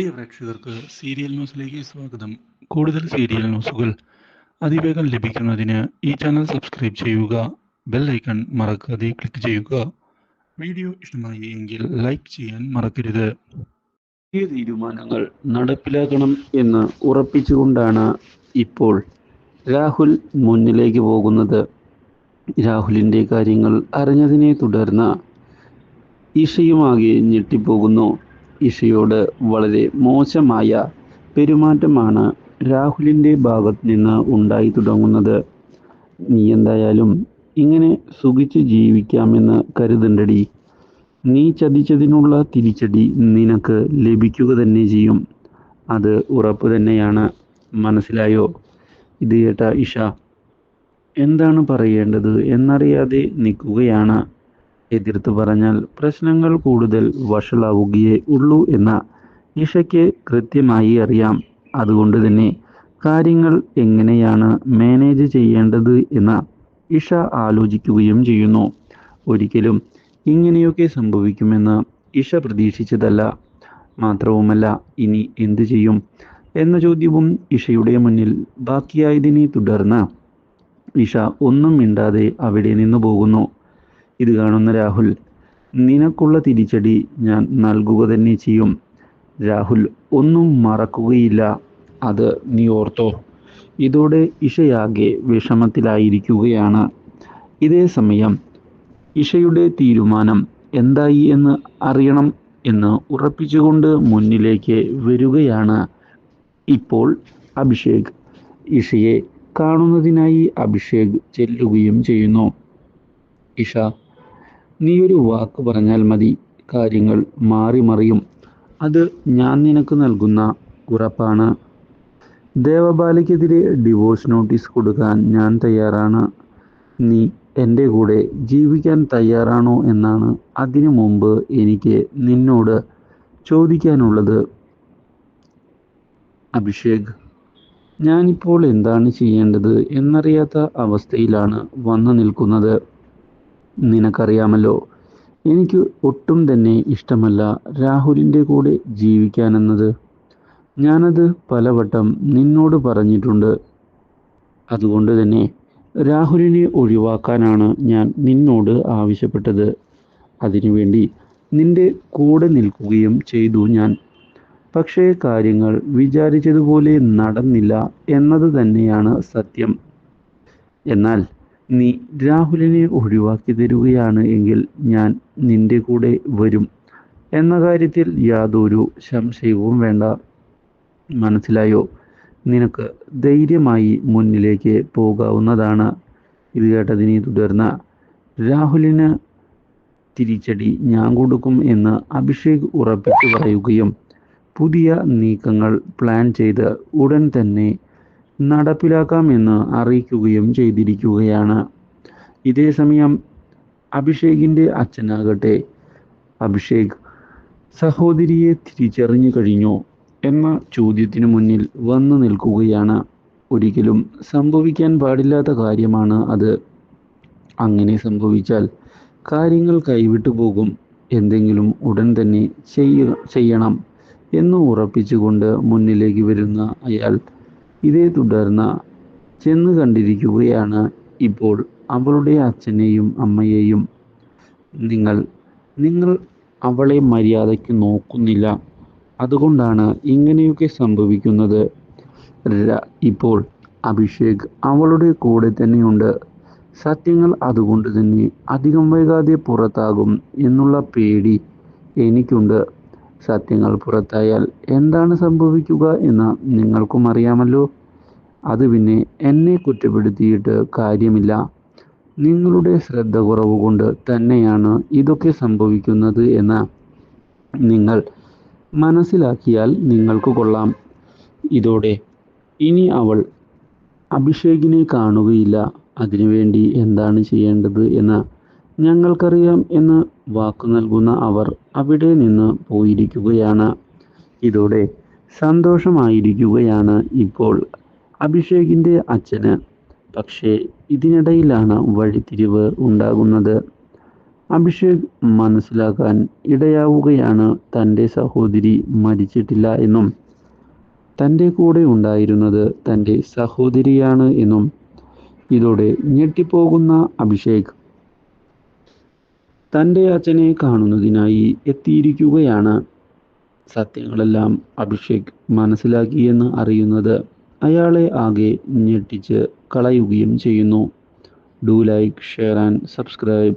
പ്രിയ പ്രേക്ഷകർക്ക് സീരിയൽ ന്യൂസിലേക്ക് സ്വാഗതം. കൂടുതൽ സീരിയൽ ന്യൂസുകൾ അതിവേഗം ലഭിക്കുന്നതിന് ഈ ചാനൽ സബ്സ്ക്രൈബ് ചെയ്യുക ബെൽ ഐക്കൺ മറക്കാതെ ക്ലിക്ക് ചെയ്യുക. വീഡിയോ ഇഷ്ടമായി എങ്കിൽ ലൈക്ക് ചെയ്യാൻ മറക്കരുത്. പുതിയ തീരുമാനങ്ങൾ നടപ്പിലാക്കണം എന്ന് ഉറപ്പിച്ചുകൊണ്ടാണ് ഇപ്പോൾ രാഹുൽ മുന്നിലേക്ക് പോകുന്നത്. രാഹുലിന്റെ കാര്യങ്ങൾ അറിഞ്ഞതിനെ തുടർന്ന് ഈഷയുമാകെ ഞെട്ടിപ്പോകുന്നു. ഇഷയോട് വളരെ മോശമായ പെരുമാറ്റമാണ് രാഹുലിന്റെ ഭാഗത്ത് നിന്ന് ഉണ്ടായി തുടങ്ങുന്നത്. നീ എന്തായാലും ഇങ്ങനെ സുഖിച്ച് ജീവിക്കാമെന്ന് കരുതണ്ടടി. നീ ചതിച്ചതിനുള്ള തിരിച്ചടി നിനക്ക് ലഭിക്കുക തന്നെ ചെയ്യും. അത് ഉറപ്പ് തന്നെയാണ്. മനസ്സിലായോ? ഇത് കേട്ട ഇഷ എന്താണ് പറയേണ്ടത് എന്നറിയാതെ നിൽക്കുകയാണ്. എതിർത്ത് പറഞ്ഞാൽ പ്രശ്നങ്ങൾ കൂടുതൽ വഷളാവുകയേ ഉള്ളൂ എന്ന ഇഷയ്ക്ക് കൃത്യമായി അറിയാം. അതുകൊണ്ട് തന്നെ കാര്യങ്ങൾ എങ്ങനെയാണ് മാനേജ് ചെയ്യേണ്ടത് എന്ന ഇഷ ആലോചിക്കുകയും ചെയ്യുന്നു. ഒരിക്കലും ഇങ്ങനെയൊക്കെ സംഭവിക്കുമെന്ന് ഇഷ പ്രതീക്ഷിച്ചതല്ല. മാത്രവുമല്ല ഇനി എന്തു ചെയ്യും എന്ന ചോദ്യവും ഇഷയുടെ മുന്നിൽ ബാക്കിയായതിനെ തുടർന്ന് ഇഷ ഒന്നും മിണ്ടാതെ അവിടെ നിന്നു പോകുന്നു. ഇത് കാണുന്ന രാഹുൽ നിനക്കുള്ള തിരിച്ചടി ഞാൻ നൽകുക തന്നെ ചെയ്യും. രാഹുൽ ഒന്നും മറക്കുകയില്ല. അത് നീ ഓർത്തോ. ഇതോടെ ഇഷയാകെ വിഷമത്തിലായിരിക്കുകയാണ്. ഇതേ സമയം ഇഷയുടെ തീരുമാനം എന്തായി എന്ന് അറിയണം എന്ന് ഉറപ്പിച്ചുകൊണ്ട് മുന്നിലേക്ക് വരികയാണ് ഇപ്പോൾ അഭിഷേക്. ഇഷയെ കാണുന്നതിനായി അഭിഷേക് ചെല്ലുകയും ചെയ്യുന്നു. ഇഷ നീ ഒരു വാക്ക് പറഞ്ഞാൽ മതി. കാര്യങ്ങൾ മാറി മറിയും അത് ഞാൻ നിനക്ക് നൽകുന്ന ഉറപ്പാണ്. ദേവബാലയ്ക്കെതിരെ ഡിവോഴ്സ് നോട്ടീസ് കൊടുക്കാൻ ഞാൻ തയ്യാറാണ്. നീ എന്റെ കൂടെ ജീവിക്കാൻ തയ്യാറാണോ എന്നാണ് അതിനു മുമ്പ് എനിക്ക് നിന്നോട് ചോദിക്കാനുള്ളത്. അഭിഷേക് ഞാനിപ്പോൾ എന്താണ് ചെയ്യേണ്ടത് എന്നറിയാത്ത അവസ്ഥയിലാണ് വന്നു നിൽക്കുന്നത്. നിനക്കറിയാമല്ലോ. എനിക്ക് ഒട്ടും തന്നെ ഇഷ്ടമല്ല രാഹുലിന്റെ കൂടെ ജീവിക്കാനെന്നത്. ഞാനത് പലവട്ടം നിന്നോട് പറഞ്ഞിട്ടുണ്ട്. അതുകൊണ്ട് തന്നെ രാഹുലിനെ ഒഴിവാക്കാനാണ് ഞാൻ നിന്നോട് ആവശ്യപ്പെട്ടത്. അതിനുവേണ്ടി നിന്റെ കൂടെ നിൽക്കുകയും ചെയ്തു ഞാൻ. പക്ഷേ കാര്യങ്ങൾ വിചാരിച്ചതുപോലെ നടന്നില്ല എന്നത് തന്നെയാണ് സത്യം. എന്നാൽ നീ രാഹുലിനെ ഒഴിവാക്കി തരുകയാണ് എങ്കിൽ ഞാൻ നിന്റെ കൂടെ വരും. എന്ന കാര്യത്തിൽ യാതൊരു സംശയവും വേണ്ട. മനസ്സിലായോ? നിനക്ക് ധൈര്യമായി മുന്നിലേക്ക് പോകാവുന്നതാണ്. ഇത് കേട്ടതിനെ തുടർന്ന് രാഹുലിന് തിരിച്ചടി ഞാൻ കൊടുക്കും എന്ന് അഭിഷേക് ഉറപ്പിച്ചു പറയുകയും പുതിയ നീക്കങ്ങൾ പ്ലാൻ ചെയ്ത് ഉടൻ തന്നെ നടപ്പിലാക്കാമെന്ന് അറിയിക്കുകയും ചെയ്തിരിക്കുകയാണ്. ഇതേ സമയം അഭിഷേകിന്റെ അച്ഛനാകട്ടെ അഭിഷേക് സഹോദരിയെ തിരിച്ചറിഞ്ഞു കഴിഞ്ഞു എന്ന ചോദ്യത്തിനു മുന്നിൽ വന്നു നിൽക്കുകയാണ്. ഒരിക്കലും സംഭവിക്കാൻ പാടില്ലാത്ത കാര്യമാണ് അത്. അങ്ങനെ സംഭവിച്ചാൽ കാര്യങ്ങൾ കൈവിട്ടു പോകും. എന്തെങ്കിലും ഉടൻ തന്നെ ചെയ്യ ചെയ്യണം എന്ന് ഉറപ്പിച്ചുകൊണ്ട് മുന്നിലേക്ക് വരുന്ന അയാൾ ഇതേ തുടർന്ന് ചെന്ന് കണ്ടിരിക്കുകയാണ് ഇപ്പോൾ അവളുടെ അച്ഛനെയും അമ്മയെയും. നിങ്ങൾ നിങ്ങൾ അവളെ മര്യാദയ്ക്ക് നോക്കുന്നില്ല. അതുകൊണ്ടാണ് ഇങ്ങനെയൊക്കെ സംഭവിക്കുന്നത്. ഇപ്പോൾ അഭിഷേക് അവളുടെ കൂടെ തന്നെയുണ്ട്. സത്യങ്ങൾ അതുകൊണ്ട് തന്നെ അധികം വൈകാതെ പുറത്താകും എന്നുള്ള പേടി എനിക്കുണ്ട്. സത്യങ്ങൾ പുറത്തായാൽ എന്താണ് സംഭവിക്കുക എന്ന് നിങ്ങൾക്കും അറിയാമല്ലോ. അത് പിന്നെ എന്നെ കുറ്റപ്പെടുത്തിയിട്ട് കാര്യമില്ല. നിങ്ങളുടെ ശ്രദ്ധ കുറവ് കൊണ്ട് തന്നെയാണ് ഇതൊക്കെ സംഭവിക്കുന്നത് എന്ന് നിങ്ങൾ മനസ്സിലാക്കിയാൽ നിങ്ങൾക്ക് കൊള്ളാം. ഇതോടെ ഇനി അവൾ അഭിഷേകിനെ കാണുകയില്ല. അതിനുവേണ്ടി എന്താണ് ചെയ്യേണ്ടത് എന്ന് ഞങ്ങൾക്കറിയാം എന്ന് വാക്കു നൽകുന്ന അവർ അവിടെ നിന്ന് പോയിരിക്കുകയാണ്. ഇതോടെ സന്തോഷമായിരിക്കുകയാണ് ഇപ്പോൾ അഭിഷേകിന്റെ അച്ഛന്. പക്ഷേ ഇതിനിടയിലാണ് വഴിത്തിരിവ് ഉണ്ടാകുന്നത്. അഭിഷേക് മനസ്സിലാക്കാൻ ഇടയാവുകയാണ് തന്റെ സഹോദരി മരിച്ചിട്ടില്ല എന്നും തന്റെ കൂടെ ഉണ്ടായിരുന്നത് തന്റെ സഹോദരിയാണ് എന്നും. ഇതോടെ ഞെട്ടിപ്പോകുന്ന അഭിഷേക് തന്റെ അച്ഛനെ കാണുന്നതിനായി എത്തിയിരിക്കുകയാണ്. സത്യങ്ങളെല്ലാം അഭിഷേക് മനസ്സിലാക്കിയെന്ന് അറിയുന്നത് അയാളെ ആകെ ഞെട്ടിച്ച് കളയുകയും ചെയ്യുന്നു. Do like share and subscribe